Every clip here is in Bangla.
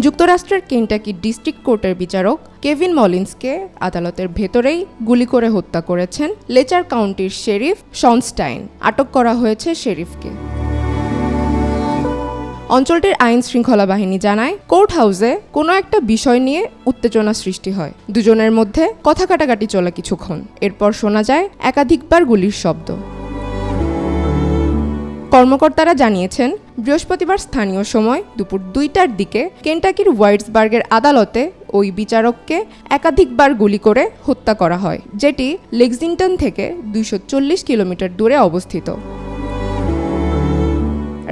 যুক্তরাষ্ট্রের কেন্টাকি ডিস্ট্রিক্ট কোর্টের বিচারক কেভিন মলিন্সকে আদালতের ভেতরেই গুলি করে হত্যা করেছেন লেচার কাউন্টির শেরিফ শনস্টাইন। আটক করা হয়েছে শেরিফকে। অঞ্চলটির আইন শৃঙ্খলা বাহিনী জানায়, কোর্ট হাউসে কোনো একটা বিষয় নিয়ে উত্তেজনা সৃষ্টি হয়। দুজনের মধ্যে কথা কাটাকাটি চলে কিছুক্ষণ। এরপর শোনা যায়, একাধিকবার গুলির শব্দ। কর্মকর্তারা জানিয়েছেন, বৃহস্পতিবার স্থানীয় সময় দুপুর দুইটার দিকে কেন্টাকির হোয়াইটসবার্গের আদালতে ওই বিচারককে একাধিকবার গুলি করে হত্যা করা হয়, যেটি লেক্সিংটন থেকে দুইশো চল্লিশ কিলোমিটার দূরে অবস্থিত।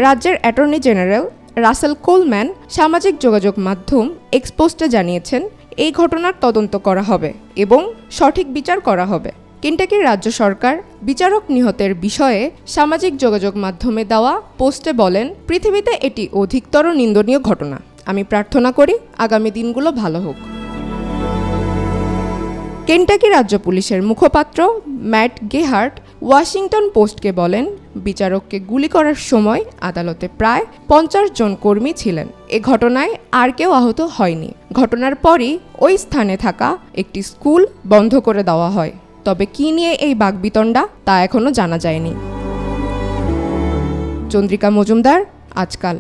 রাজ্যের অ্যাটর্নি জেনারেল রাসেল কোলম্যান সামাজিক যোগাযোগ মাধ্যম এক্সপোস্টে জানিয়েছেন, এই ঘটনার তদন্ত করা হবে এবং সঠিক বিচার করা হবে। কেন্টাকির রাজ্য সরকার বিচারক নিহতের বিষয়ে সামাজিক যোগাযোগ মাধ্যমে দেওয়া পোস্টে বলেন, পৃথিবীতে এটি অধিকতর নিন্দনীয় ঘটনা। আমি প্রার্থনা করি আগামী দিনগুলো ভালো হোক। কেন্টাকি রাজ্য পুলিশের মুখপাত্র ম্যাট গেহার্ট ওয়াশিংটন পোস্টকে বলেন, বিচারককে গুলি করার সময় আদালতে প্রায় পঞ্চাশ জন কর্মী ছিলেন। এ ঘটনায় আর কেউ আহত হয়নি। ঘটনার পরই ওই স্থানে থাকা একটি স্কুল বন্ধ করে দেওয়া হয়। তবে কী নিয়ে এই বাগবিতণ্ডা তা এখনও জানা যায়নি। চন্দ্রিকা মজুমদার আজকাল।